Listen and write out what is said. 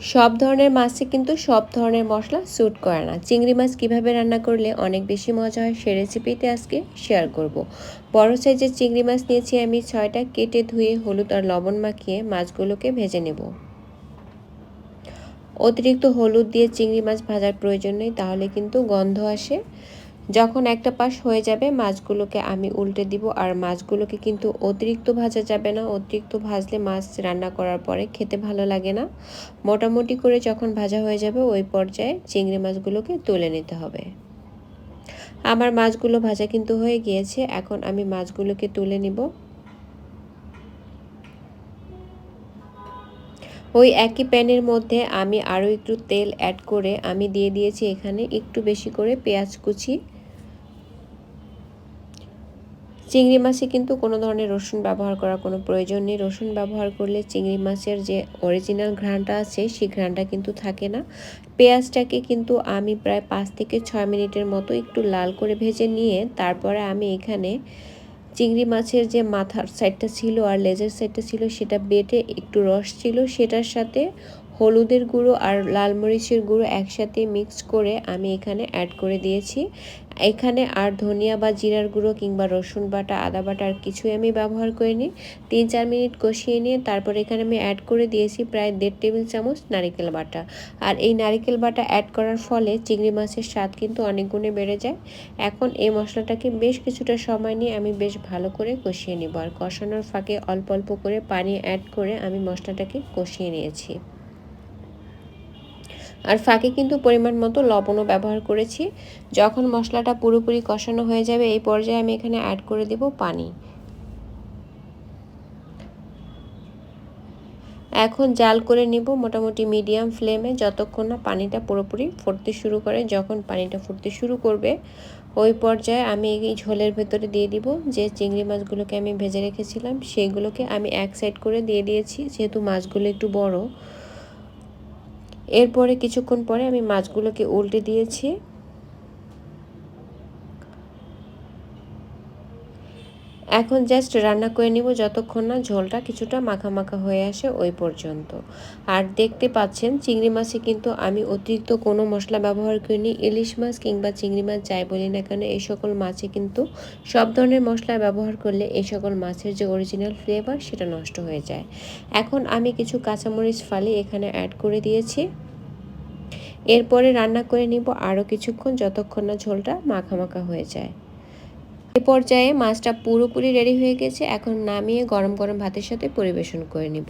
সব ধরনের মাছে কিন্তু সব ধরনের মশলা স্যুট করে না। চিংড়ি মাছ কীভাবে রান্না করলে অনেক বেশি মজা হয় সে রেসিপিতে আজকে শেয়ার করব। বড় সাইজের চিংড়ি মাছ নিয়েছি আমি, ছয়টা কেটে ধুয়ে হলুদ আর লবণ মাখিয়ে মাছগুলোকে ভেজে নেব। অতিরিক্ত হলুদ দিয়ে চিংড়ি মাছ ভাজার প্রয়োজন নেই, তাহলে কিন্তু গন্ধ আসে। যখন একটা পাশ হয়ে যাবে, মাছগুলোকে আমি উল্টে দিব। আর মাছগুলোকে কিন্তু অতিরিক্ত ভাজা যাবে না। অতিরিক্ত ভাজলে মাছ রান্না করার পরে খেতে ভালো লাগে না। মোটামুটি করে যখন ভাজা হয়ে যাবে, ওই পর্যায়ে চিংড়ি মাছগুলোকে তুলে নিতে হবে। আমার মাছগুলো ভাজা কিন্তু হয়ে গিয়েছে। এখন আমি মাছগুলোকে তুলে নিব। ওই একই প্যানের মধ্যে আমি আরও একটু তেল অ্যাড করে আমি দিয়ে দিয়েছি এখানে একটু বেশি করে পেঁয়াজ কুচি। চিংড়ি মাছে কিন্তু কোনো ধরনের রসুন ব্যবহার করার কোনো প্রয়োজন নেই। রসুন ব্যবহার করলে চিংড়ি মাছের যে অরিজিনাল ঘ্রাণটা আছে, সেই ঘ্রাণটা কিন্তু থাকে না। পেঁয়াজটাকে কিন্তু আমি প্রায় পাঁচ থেকে ছয় মিনিটের মতো একটু লাল করে ভেজে নিয়ে তারপরে আমি এখানে চিংড়ি মাছের যে মাথার সাইডটা ছিল আর লেজের সাইডটা ছিল, সেটা বেটে একটু রস ছিল। সেটার সাথে হলুদের গুঁড়ো আর লাল মরিচের গুঁড়ো একসাথে মিক্স করে আমি এখানে অ্যাড করে দিয়েছি। এখানে আর ধনিয়া বা জিরার গুঁড়ো কিংবা রসুন বাটা, আদা বাটা আর কিছুই আমি ব্যবহার করিনি। তিন চার মিনিট কষিয়ে নিয়ে তারপর এখানে আমি অ্যাড করে দিয়েছি প্রায় দেড় টেবিল চামচ নারিকেল বাটা। আর এই নারিকেল বাটা অ্যাড করার ফলে চিংড়ি মাছের স্বাদ কিন্তু অনেক গুণে বেড়ে যায়। এখন এই মশলাটাকে বেশ কিছুটা সময় নিয়ে আমি বেশ ভালো করে কষিয়ে নেব। আর কষানোর ফাঁকে অল্প অল্প করে পানি অ্যাড করে আমি মশলাটাকে কষিয়ে নিয়েছি। আর ফাঁকে কিন্তু পরিমাণ মতো লবণও ব্যবহার করেছি। যখন মশলাটা পুরোপুরি কষানো হয়ে যাবে, এই পর্যায়ে আমি এখানে অ্যাড করে দেব পানি। এখন জাল করে নিব মোটামুটি মিডিয়াম ফ্লেমে যতক্ষণ না পানিটা পুরোপুরি ফুটতে শুরু করে, যখন পানিটা ফুটতে শুরু করবে, ওই পর্যায়ে আমি এই ঝোলের ভেতরে দিয়ে দিব যে চিংড়ি মাছগুলোকে আমি ভেজে রেখেছিলাম, সেইগুলোকে আমি এক সাইড করে দিয়ে দিয়েছি, যেহেতু মাছগুলো একটু বড়। এরপরে কিছুক্ষণ পরে আমি মাছগুলোকে উল্টে দিয়েছি। এখন জাস্ট রান্না করে নিব যতক্ষণ না ঝোলটা কিছুটা মাখা মাখা হয়ে আসে ওই পর্যন্ত। আর দেখতে পাচ্ছেন চিংড়ি মাছে কিন্তু আমি অতিরিক্ত কোনো মশলা ব্যবহার করিনি, ইলিশ মাছ কিংবা চিংড়ি মাছ যাই বলি না কেন, এই সকল মাছে কিন্তু সব ধরনের মশলা ব্যবহার করলে এই সকল মাছের যে অরিজিনাল ফ্লেভার সেটা নষ্ট হয়ে যায়। এখন আমি কিছু কাঁচামরিচ ফালি এখানে অ্যাড করে দিয়েছি। এরপরে রান্না করে নিব আরও কিছুক্ষণ যতক্ষণ না ঝোলটা মাখা মাখা হয়ে যায়। পর্যায়ে মাছটা পুরোপুরি রেডি হয়ে গেছে। এখন নামিয়ে গরম গরম ভাতের সাথে পরিবেশন করে নিব।